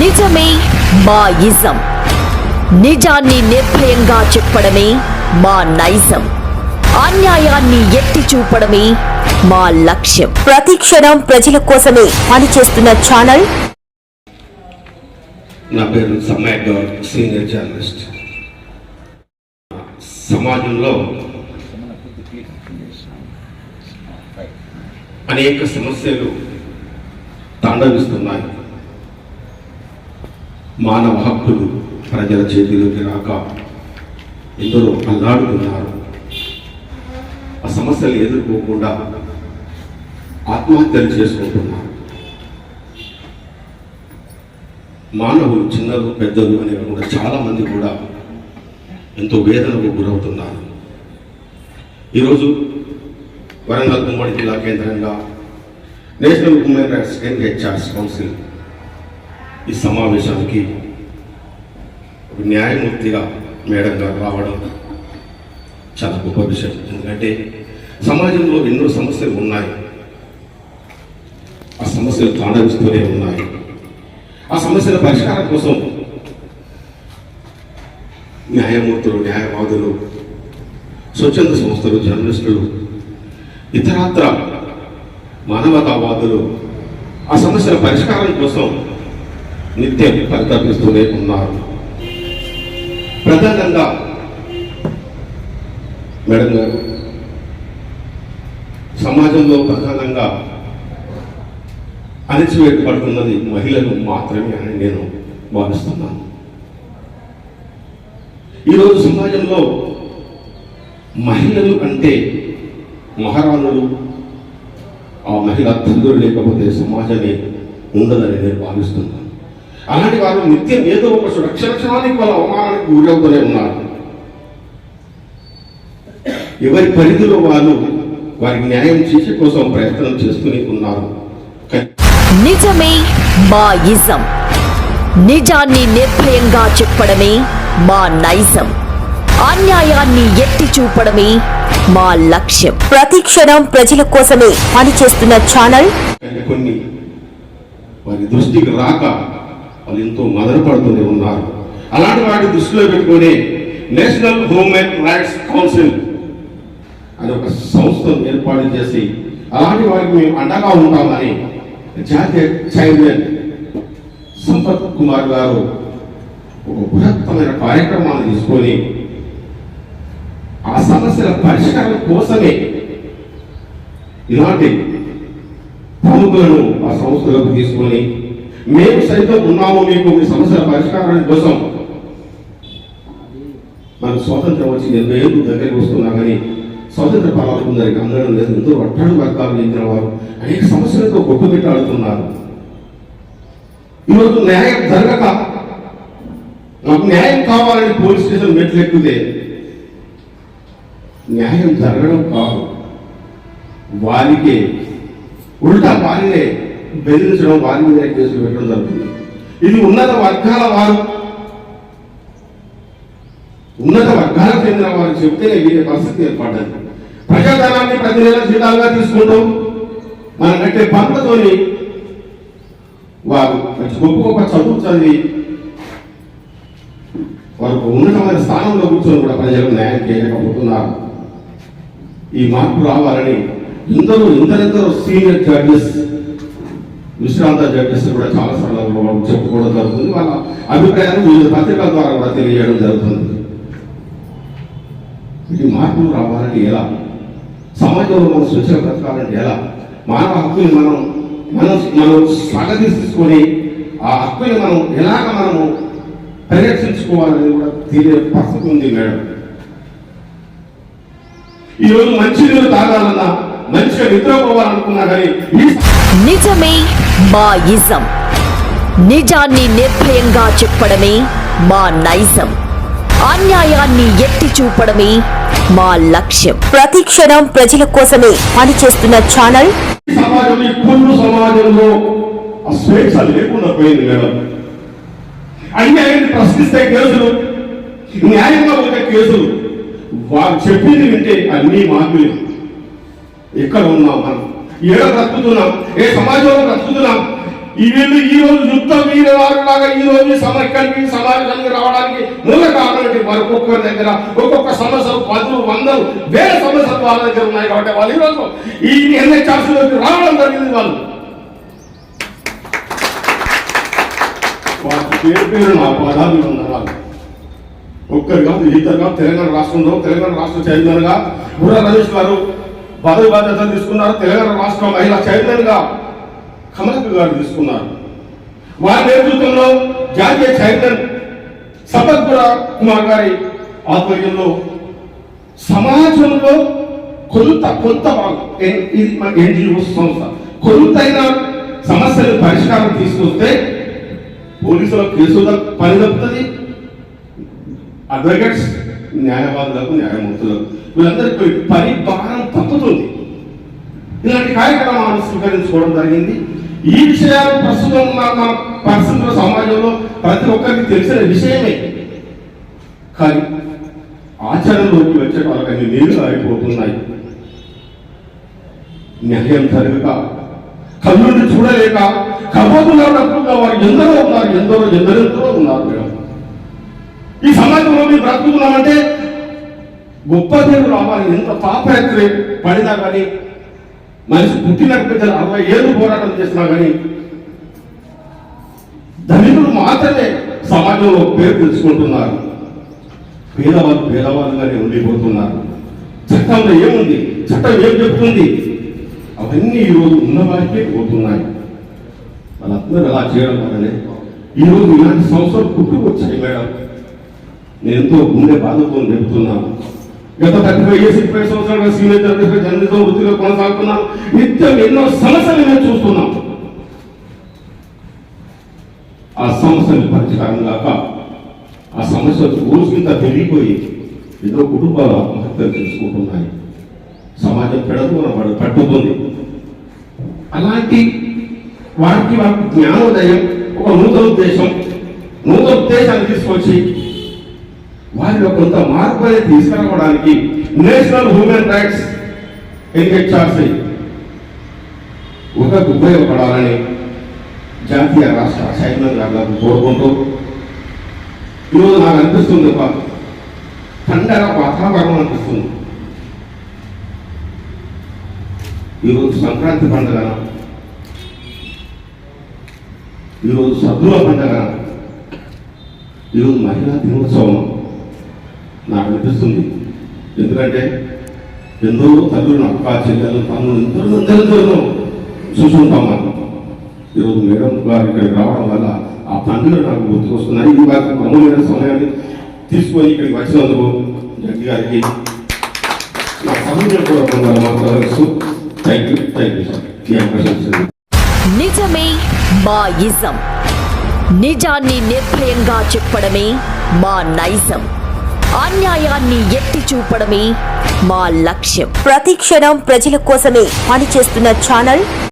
నిజమే మా ఇజం నిజాన్ని నిర్భయంగా చెప్పడమే మా నైజం. అన్యాయాన్ని ఎత్తి చూపడమే మా లక్ష్యం. ప్రతి క్షణం ప్రజల కోసమే పనిచేస్తున్న ఛానల్. నా పేరు సమ్మయ్య గౌడ్ సీనియర్ జర్నలిస్ట్. సమాజంలో అనేక సమస్యలు తాండవిస్తున్నాయి. మానవ హక్కులు ప్రజల చేతిలోకి రాక ఎందరో అల్లాడుతున్నారు. ఆ సమస్యలు ఎదుర్కోకుండా ఆత్మహత్యలు చేసుకుంటున్నారు. మానవులు చిన్నలు పెద్దలు అనే కూడా చాలామంది కూడా ఎంతో వేదనకు గురవుతున్నారు. ఈరోజు వరంగల్ ఉమ్మడి జిల్లా కేంద్రంగా national human rights NHRS council ఈ సమావేశానికి ఒక న్యాయమూర్తిగా మేడం గారు రావడం చాలా గొప్ప విషయం. ఎందుకంటే సమాజంలో ఎన్నో సమస్యలు ఉన్నాయి. ఆ సమస్యలు తాండవిస్తూనే ఉన్నాయి. ఆ సమస్యల పరిష్కారం కోసం న్యాయమూర్తులు న్యాయవాదులు స్వచ్ఛంద సంస్థలు జర్నలిస్టులు ఇతరత్ర మానవతావాదులు ఆ సమస్యల పరిష్కారం కోసం నిత్యం పరితపిస్తూనే ఉన్నారు. ప్రధానంగా మేడం గారు సమాజంలో ప్రధానంగా అణచివేయబడుతున్నది మహిళలు మాత్రమే అని నేను భావిస్తున్నాను. ఈరోజు సమాజంలో మహిళలు అంటే మహారాణులు ఆ మహిళ తండ్రులు లేకపోతే సమాజమే ఉండదని నేను భావిస్తున్నాను. అలాంటి వారు నిత్యం ఏదో ఒక సురక్షణానికి వాళ్ళ అవమానానికి గురవుతూనే ఉన్నారు. ఎవరి పరిధిలో వాళ్ళు వారికి న్యాయం చేసే కోసం ప్రయత్నం చేస్తూనే ఉన్నారు. నిజమే మా ఇజం నిజాన్ని నిర్భయంగా చెప్పడమే మా నైజం. అన్యాయాన్ని ఎత్తి చూపడమే మా లక్ష్యం. ప్రతి క్షణం ప్రజల కోసమే పనిచేస్తున్న ఛానల్ కానీ కొన్ని వారి దృష్టికి రాక వాళ్ళు ఎంతో మదనపడుతూనే ఉన్నారు. అలాంటి వాటి దృష్టిలో పెట్టుకొని నేషనల్ హ్యూమన్ రైట్స్ కౌన్సిల్ అనే ఒక సంస్థను ఏర్పాటు చేసి అలాంటి వారికి మేము అండగా ఉంటామని జాతీయ చైర్మన్ సంపత్ కుమార్ గారు ఒక బృహత్తమైన కార్యక్రమాన్ని తీసుకొని ఆ సమస్యల పరిష్కారం కోసమే ఇలాంటి ప్రముఖులను ఆ సంస్థలకు తీసుకొని మేము సైతం ఉన్నాము మీకు మీ సమస్యల పరిష్కారం కోసం. మన స్వాతంత్రం వచ్చి ఎనభై ఏళ్ళు దగ్గరికి వస్తున్నా కానీ స్వాతంత్ర పాలకుందరికి అందడం లేదు. ఎంతో అట్టడు వర్గాలు చెందిన వారు. అనేక సమస్యలతో గొప్పపెట్టాడుతున్నారు ఈరోజు న్యాయం జరగక నాకు న్యాయం కావాలని పోలీస్ స్టేషన్ మెట్లెక్కితే న్యాయం జరగడం కాదు. వారికే ఉల్టా వారినే బెదిరించడం వారి మీద కేసులు పెట్టడం జరుగుతుంది. ఇది ఉన్నత వర్గాల వారు ఉన్నత వర్గాలకు చెందిన వారు చెప్తేనే వీరి పరిస్థితి ఏర్పడ్డది ప్రజాధనాన్ని ప్రతి నెల జీతాలుగా తీసుకుంటాం మన కట్టే పనులతోని వారు గొప్ప గొప్ప చదువు చదివి వారు ఉన్నతమైన స్థానంలో కూర్చొని కూడా ప్రజలకు న్యాయం చేయలేకపోతున్నారు. ఈ మార్పు రావాలని ఎందరో ఎందరెందరో సీనియర్ జడ్జెస్ విశ్రాంత జడ్జెస్ కూడా చాలా సార్లు చెప్పుకోవడం జరుగుతుంది. వాళ్ళ అభిప్రాయాన్ని వివిధ పత్రికల ద్వారా కూడా తెలియజేయడం జరుగుతుంది. ఇది మార్పులు రావాలంటే ఎలా? సమాజంలో మనం స్వచ్ఛంగా బ్రతకాలంటే ఎలా? మానవ హక్కుని మనం మనం మనం స్వాగతించి తీసుకొని ఆ హక్కుని మనం ఎలాగ మనము పరిరక్షించుకోవాలని కూడా తెలియ పరిస్థితి ఉంది మేడం. ఈరోజు మంచి నీళ్ళు తాగాలన్నా మంచిగా నిద్రపోవాలనుకున్నా కానీ ఈ నిజమే మా ఇజం నిజాన్ని నిర్భయంగా చెప్పడమే మా నైజం. అన్యాయాన్ని ఎత్తి చూపడమే మా లక్ష్యం. ప్రతి క్షణం ప్రజల కోసమే పనిచేస్తున్న ఛానల్. సమాజంలో స్వేచ్ఛ లేకుండా పోయింది మేడం. అన్యాయాన్ని ప్రశ్నిస్తే కేసులు న్యాయంగా ఉండే కేసులు. వారు చెప్పింది వింటే అన్ని మార్పులు ఎక్కడ ఉన్నాం మనం? ఏడ బ్రతుకుతున్నాం ఏ సమాజంలో బ్రతుకుతున్నాం. ఈ వీళ్ళు ఈ రోజు రాగా ఈ రోజు ఇక్కడికి సమాజానికి రావడానికి మూల కారణం వారు ఒక్కొక్కరి దగ్గర ఒక్కొక్క సమస్యలు పదులు వందలు వేల సమస్యలు వాళ్ళ దగ్గర ఉన్నాయి కాబట్టి వాళ్ళు ఈరోజు ఈ ఎన్హెచ్ఆర్సీలోకి రావడం జరిగింది వాళ్ళు. వాటి పేరు పేరు నా పదాలు ఉన్నారు? ఒక్కరు కాదు ఇద్దరు కాదు తెలంగాణ రాష్ట్రంలో తెలంగాణ రాష్ట్ర చైర్మన్గా బుర్ర రమేష్ గారు పదవి బాధ్యతలు తీసుకున్నారు. తెలంగాణ రాష్ట్ర మహిళా చైర్మన్గా గారు తీసుకున్నారు. వారి నేతృత్వంలో జాతీయ చైర్మన్ సంపత్పుర కుమార్ గారి ఆధ్వర్యంలో సమాజంలో కొంత కొంత ఇది మన ఎన్జిఓ సంస్థ. కొంతైన సమస్యలు పరిష్కారం తీసుకొస్తే పోలీసుల కేసు పని తప్పుతుంది. అడ్వకేట్స్ న్యాయవాదులకు న్యాయమూర్తులకు వీళ్ళందరికీ పని భారం తప్పుతుంది. ఇలాంటి కార్యక్రమాలను స్వీకరించుకోవడం జరిగింది. ఈ విషయాలు ప్రస్తుతం ఉన్న మన పరిస్థితుల సమాజంలో ప్రతి ఒక్కరికి తెలిసిన విషయమే. కానీ ఆచరణలోకి వచ్చే వాళ్ళకి నీళ్ళు అయిపోతున్నాయి న్యాయం జరగక కన్నుండి చూడలేక కబోతున్నట్టుగా వారు ఎందరో ఉన్నారు ఎందరో ఎందరెందరో ఉన్నారు మేడం. ఈ సమాజంలో మీరు బ్రతుకుతున్నామంటే గొప్ప దేవుడు అవ్వాలి ఎంత పాపయాత్ర పడినా కానీ మనిషి పుట్టినట్టు అరవై ఏళ్ళు పోరాటం చేసినా కానీ ధనికులు మాత్రమే సమాజంలో పేరు తెలుసుకుంటున్నారు పేదవాళ్ళు పేదవాళ్ళుగానే ఉండిపోతున్నారు. చట్టంలో ఏముంది? చట్టం ఏం చెప్తుంది? అవన్నీ ఈరోజు ఉన్న వారికే పోతున్నాయి. వాళ్ళందరూ అలా చేయడం వల్లనే ఈరోజు ఇలాంటి సంవత్సరం పుట్టుకొచ్చాయి మేడం. నేను ఎంతో గుండె బాధతో చెబుతున్నాను గత థర్టీ ఫైవ్ ఇయర్స్ ముప్పై సంవత్సరాలుగా సీనియర్ జర్నలిస్ట్ జర్నలిజం వృత్తిలో కొనసాగుతున్నాం. నిత్యం ఎన్నో సమస్యలు మేము చూస్తున్నాం. ఆ సమస్యలు పరిచయం కాక ఆ సమస్య రోజుకింత పెరిగిపోయి ఎన్నో కుటుంబాలు ఆత్మహత్యలు చేసుకుంటున్నాయి. సమాజం పెడదు వాడు పట్టుతుంది అలాంటి వారికి వారికి జ్ఞానోదయం ఒక నూతన ఉద్దేశం. నూతన ఉద్దేశాన్ని తీసుకొచ్చి వారిలో కొంత మార్పు అనేది తీసుకురావడానికి నేషనల్ హ్యూమన్ రైట్స్ ఎన్హెచ్ఆర్సీ ఒక ఉపయోగపడాలని జాతీయ రాష్ట్ర చైర్మన్ గారు కోరుకుంటూ ఈరోజు నాకు అనిపిస్తుంది ఒక పండగ వాతావరణం అనిపిస్తుంది. ఈరోజు సంక్రాంతి పండుగ ఈరోజు సద్దుల పండుగ ఈరోజు మహిళా దినోత్సవం నాకు అనిపిస్తుంది. ఎందుకంటే ఎందరో తల్లులను అక్క చెల్లెలు తమ్ముడు ఎందరో ఎందరో చూసుకుంటాం మనం. ఈరోజు మేడం గారు ఇక్కడికి రావడం వల్ల ఆ తండ్రులు నాకు గుర్తుకొస్తున్నాయి. ఇది వారికి అమూల్యమైన సమయాన్ని తీసుకొని ఇక్కడికి వచ్చినందుకు జడ్జి గారికి నా సమయం కూడా పొందాలి మాట్లాడుతూ thank you thank you sir ఈ అవకాశం నిజమే మా ఇజం నిజాన్ని నిర్భయంగా చెప్పడమే మా నైజం. అన్యాయాన్ని ఎత్తి చూపడమే మా లక్ష్యం. ప్రతి క్షణం ప్రజల కోసమే పనిచేస్తున్న ఛానల్